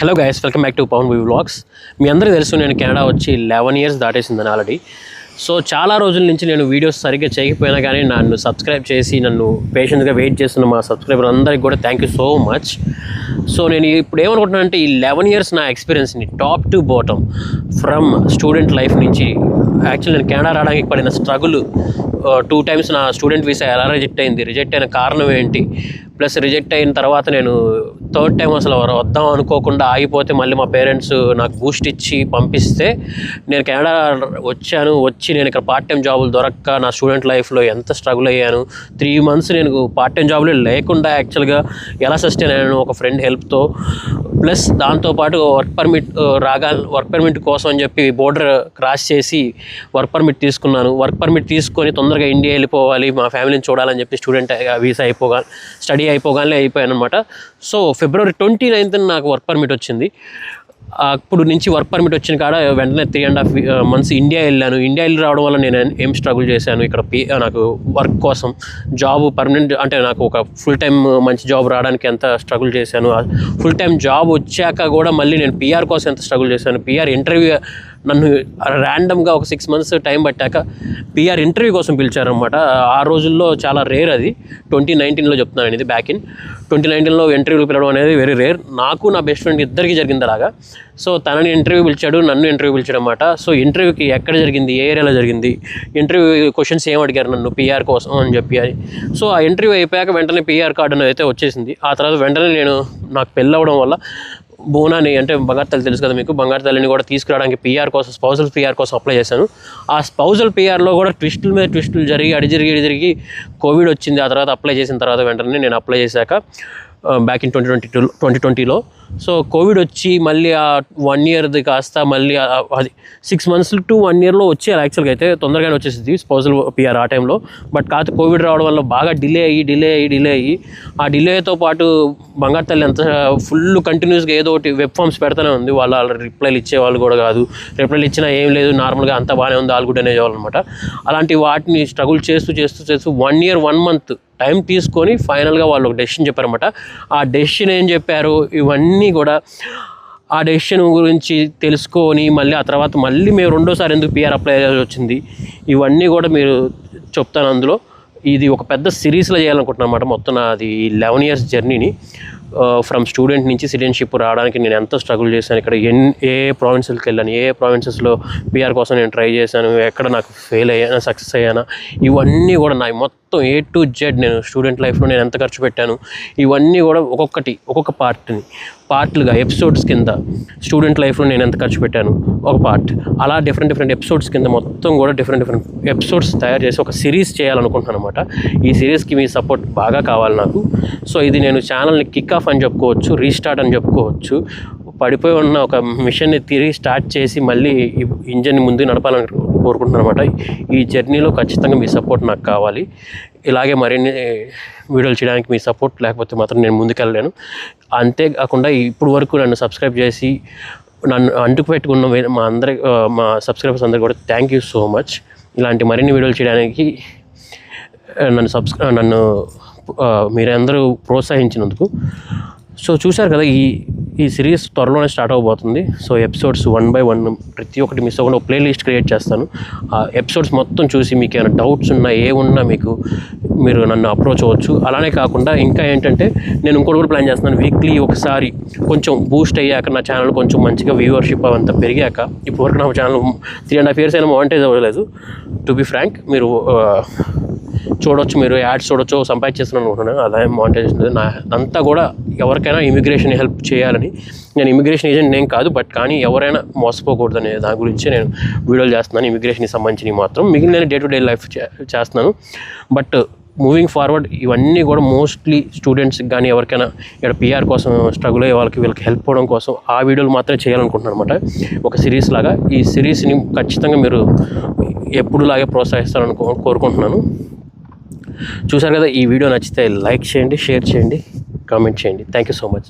Hello guys welcome back to Pavan V vlogs మీ అందరికీ తెలుసు నేను కెనడా వచ్చి లెవెన్ ఇయర్స్ దాటేసిందని ఆల్రెడీ సో చాలా రోజుల నుంచి నేను వీడియోస్ సరిగ్గా చేయకపోయినా కానీ నన్ను సబ్స్క్రైబ్ చేసి నన్ను పేషెంట్గా వెయిట్ చేస్తున్న మా సబ్స్క్రైబర్ అందరికీ కూడా thank you so much so నేను ఇప్పుడు ఏమనుకుంటున్నాను అంటే ఈ లెవెన్ ఇయర్స్ నా ఎక్స్పీరియన్స్ని top to bottom from student life నుంచి యాక్చువల్లీ నేను కెనడా రావడానికి పడిన స్ట్రగుల్ టూ టైమ్స్ నా స్టూడెంట్ వీసా ఎలా రిజెక్ట్ అయింది? రిజెక్ట్ అయిన కారణం ఏంటి? ప్లస్ రిజెక్ట్ అయిన తర్వాత నేను థర్డ్ టైం అసలు వద్దాం అనుకోకుండా ఆగిపోతే మళ్ళీ మా పేరెంట్స్ నాకు బూస్ట్ ఇచ్చి పంపిస్తే నేను కెనడా వచ్చాను. వచ్చి నేను ఇక్కడ పార్ట్ టైం జాబులు దొరక్క నా స్టూడెంట్ లైఫ్లో ఎంత స్ట్రగుల్ అయ్యాను? త్రీ మంత్స్ నేను పార్ట్ టైం జాబులు లేకుండా యాక్చువల్గా ఎలా సస్టైన్ అయ్యాను? ఒక ఫ్రెండ్ హెల్ప్తో ప్లస్ దాంతోపాటు వర్క్ పర్మిట్ రాగా వర్క్ పర్మిట్ కోసం అని చెప్పి బోర్డర్ క్రాస్ చేసి వర్క్ పర్మిట్ తీసుకున్నాను. వర్క్ పర్మిట్ తీసుకొని తొందరగా ఇండియా వెళ్ళిపోవాలి మా ఫ్యామిలీని చూడాలని చెప్పి స్టూడెంట్ వీసా అయిపోగా స్టడీ అయిపోగానే అయిపోయాను అనమాట సో ఫిబ్రవరి ట్వంటీ నైన్త్ నాకు వర్క్ పర్మిట్ వచ్చింది. అప్పుడు నుంచి వర్క్ పర్మిట్ వచ్చిన కాడ వెంటనే three and half months India వెళ్ళాను. ఇండియా వెళ్ళి రావడం వల్ల నేను ఏం స్ట్రగుల్ చేశాను? ఇక్కడ పి నాకు వర్క్ కోసం జాబ్ పర్మనెంట్ అంటే నాకు ఒక ఫుల్ టైం మంచి జాబ్ రావడానికి ఎంత స్ట్రగుల్ చేశాను? ఫుల్ టైం జాబ్ వచ్చాక కూడా మళ్ళీ నేను పిఆర్ కోసం ఎంత స్ట్రగుల్ చేశాను? పిఆర్ ఇంటర్వ్యూ నన్ను ర్యాండమ్గా ఒక సిక్స్ మంత్స్ టైం పట్టాక పిఆర్ ఇంటర్వ్యూ కోసం పిలిచారనమాట ఆ రోజుల్లో చాలా రేర్ అది. ట్వంటీ నైన్టీన్లో చెప్తున్నాను ఇది బ్యాక్ ఇన్ ట్వంటీ నైన్టీన్లో ఇంటర్వ్యూలు పిలవడం అనేది వెరీ రేర్ నాకు నా బెస్ట్ ఫ్రెండ్ ఇద్దరికి జరిగింది అలాగా. సో తనని ఇంటర్వ్యూ పిలిచాడు నన్ను ఇంటర్వ్యూ పిలిచాడు అనమాట సో ఇంటర్వ్యూకి ఎక్కడ జరిగింది ఏ ఏరియాలో జరిగింది ఇంటర్వ్యూ క్వశ్చన్స్ ఏం అడిగారు నన్ను పిఆర్ కోసం అని చెప్పి అని. సో ఆ ఇంటర్వ్యూ అయిపోయాక వెంటనే పిఆర్ కార్డు అయితే వచ్చేసింది. ఆ తర్వాత వెంటనే నేను నాకు పెళ్ళి అవ్వడం వల్ల బోనాని అంటే బంగారు తల్లి తెలుసు కదా మీకు? బంగారు తల్లిని కూడా తీసుకురావడానికి పిఆర్ కోసం స్పౌజల్ పిఆర్ కోసం అప్లై చేశాను. ఆ స్పౌజల్ పిఆర్లో కూడా ట్విస్టుల మీద ట్విస్టులు జరిగి అడి జరిగి అడి జరిగి కోవిడ్ వచ్చింది. ఆ తర్వాత అప్లై చేసిన తర్వాత వెంటనే నేను అప్లై చేశాక back in twenty twenty two twenty ట్వంటీలో సో కోవిడ్ వచ్చి మళ్ళీ ఆ వన్ ఇయర్ది కాస్త మళ్ళీ అది సిక్స్ మంత్స్ టు వన్ ఇయర్లో వచ్చేయాలి యాక్చువల్గా అయితే తొందరగానే వచ్చేసింది స్పౌజల్ పిఆర్ ఆ టైంలో బట్ కాదు కోవిడ్ రావడం వల్ల బాగా డిలే అయ్యి డిలే అయ్యి డిలే అయ్యి ఆ డిలేతో పాటు బంగారు తల్లి ఎంత ఫుల్ కంటిన్యూస్గా ఏదో ఒకటి వెబ్ ఫామ్స్ పెడతానే ఉంది. వాళ్ళు వాళ్ళ రిప్లైలు ఇచ్చేవాళ్ళు కూడా కాదు. రిప్లైలు ఇచ్చినా ఏం లేదు నార్మల్గా అంత బాగానే ఉంది ఆల్గుడ్ అనేవాళ్ళు అనమాట అలాంటి వాటిని స్ట్రగుల్ చేస్తూ చేస్తూ చేస్తూ one year one month time తీసుకొని ఫైనల్గా వాళ్ళు ఒక డెసిషన్ చెప్పారనమాట ఆ డెసిషన్ ఏం చెప్పారు? ఇవన్నీ కూడా ఆ డెసిషన్ గురించి తెలుసుకొని మళ్ళీ ఆ తర్వాత మళ్ళీ మేము రెండోసారి ఎందుకు పిఆర్ అప్లై చేయాల్సి వచ్చింది? ఇవన్నీ కూడా మీరు చెప్తాను అందులో. ఇది ఒక పెద్ద సిరీస్లో చేయాలనుకుంటున్నాను అనమాట మొత్తం నాది లెవెన్ ఇయర్స్ జర్నీని ఫ్రమ్ స్టూడెంట్ నుంచి సిటిజన్షిప్ రావడానికి నేను ఎంత స్ట్రగుల్ చేశాను ఇక్కడ ఎన్ ఏ ప్రావిన్సెస్కి వెళ్ళాను ఏ ప్రావిన్సెస్లో పిఆర్ కోసం నేను ట్రై చేశాను ఎక్కడ నాకు ఫెయిల్ అయ్యానా సక్సెస్ అయ్యానా ఇవన్నీ కూడా నా మొత్తం ఏ టు జెడ్ నేను స్టూడెంట్ లైఫ్లో నేను ఎంత ఖర్చు పెట్టాను ఇవన్నీ కూడా ఒక్కొక్కటి ఒక్కొక్క పార్ట్ని పార్ట్లుగా ఎపిసోడ్స్ కింద స్టూడెంట్ లైఫ్లో నేను ఎంత ఖర్చు పెట్టాను ఒక పార్ట్ అలా డిఫరెంట్ డిఫరెంట్ ఎపిసోడ్స్ కింద మొత్తం కూడా డిఫరెంట్ డిఫరెంట్ ఎపిసోడ్స్ తయారు చేసి ఒక సిరీస్ చేయాలనుకుంటున్నాను అనమాట ఈ సిరీస్కి మీ సపోర్ట్ బాగా కావాలి నాకు. సో ఇది నేను ఛానల్ని కిక్ ఆఫ్ అని చెప్పుకోవచ్చు రీస్టార్ట్ అని చెప్పుకోవచ్చు. పడిపోయి ఉన్న ఒక మిషన్ని తిరిగి స్టార్ట్ చేసి మళ్ళీ ఇంజన్ ముందు నడపాలని కోరుకుంటున్నాను అనమాట ఈ జర్నీలో ఖచ్చితంగా మీ సపోర్ట్ నాకు కావాలి. ఇలాగే మరిన్ని వీడియోలు చేయడానికి మీ సపోర్ట్ లేకపోతే మాత్రం నేను ముందుకెళ్ళలేను. అంతేకాకుండా ఇప్పుడు వరకు నన్ను సబ్స్క్రైబ్ చేసి నన్ను అంటుకు పెట్టుకున్న మా అందరి మా సబ్స్క్రైబర్స్ అందరికీ కూడా థ్యాంక్ యూ సో మచ్ ఇలాంటి మరిన్ని వీడియోలు చేయడానికి నన్ను సబ్స్క్రై నన్ను మీరందరూ ప్రోత్సహించినందుకు. సో చూశారు కదా ఈ ఈ సిరీస్ త్వరలోనే స్టార్ట్ అవబోతుంది. So episodes one by one ప్రతి ఒక్కటి మిస్ అవ్వకుండా ప్లే లిస్ట్ క్రియేట్ చేస్తాను. ఆ ఎపిసోడ్స్ మొత్తం చూసి మీకు ఏమైనా డౌట్స్ ఉన్నా ఏమున్నా మీకు మీరు నన్ను అప్రోచ్ అవ్వచ్చు. అలానే కాకుండా ఇంకా ఏంటంటే నేను ఇంకోటి కూడా ప్లాన్ చేస్తున్నాను. వీక్లీ ఒకసారి కొంచెం బూస్ట్ అయ్యాక నా ఛానల్ కొంచెం మంచిగా వ్యూవర్షిప్ అవంతా పెరిగాక ఇప్పటివరకు నా channel three and half years అయినా మానిటైజ్ అవ్వలేదు. టు బి ఫ్రాంక్ మీరు చూడొచ్చు మీరు యాడ్స్ చూడొచ్చు సంపాదించేస్తున్నాను అనుకుంటున్నాను. ఆదాయం మానిటైజేషన్ నా అంతా కూడా ఎవరికైనా ఇమిగ్రేషన్ హెల్ప్ చేయాలని నేను ఇమిగ్రేషన్ ఏజెంట్ నేను కాదు బట్ కానీ ఎవరైనా మోసపోకూడదు అనే దాని గురించి నేను వీడియోలు చేస్తున్నాను. ఇమిగ్రేషన్కి సంబంధించినవి మాత్రం మిగిలిన డే టు డే లైఫ్ చేస్తున్నాను. బట్ మూవింగ్ ఫార్వర్డ్ ఇవన్నీ కూడా మోస్ట్లీ స్టూడెంట్స్కి కానీ ఎవరికైనా ఇక్కడ పిఆర్ కోసం స్ట్రగుల్ అయ్యే వాళ్ళకి వీళ్ళకి హెల్ప్ అవ్వడం కోసం ఆ వీడియోలు మాత్రమే చేయాలనుకుంటున్నాను అనమాట ఒక సిరీస్ లాగా ఈ సిరీస్ని ఖచ్చితంగా మీరు ఎప్పుడులాగే ప్రోత్సహిస్తారని కో- కోరుకుంటున్నాను. చూసారు కదా ఈ వీడియో నచ్చితే లైక్ చేయండి షేర్ చేయండి కామెంట్ చేయండి. Thank you so much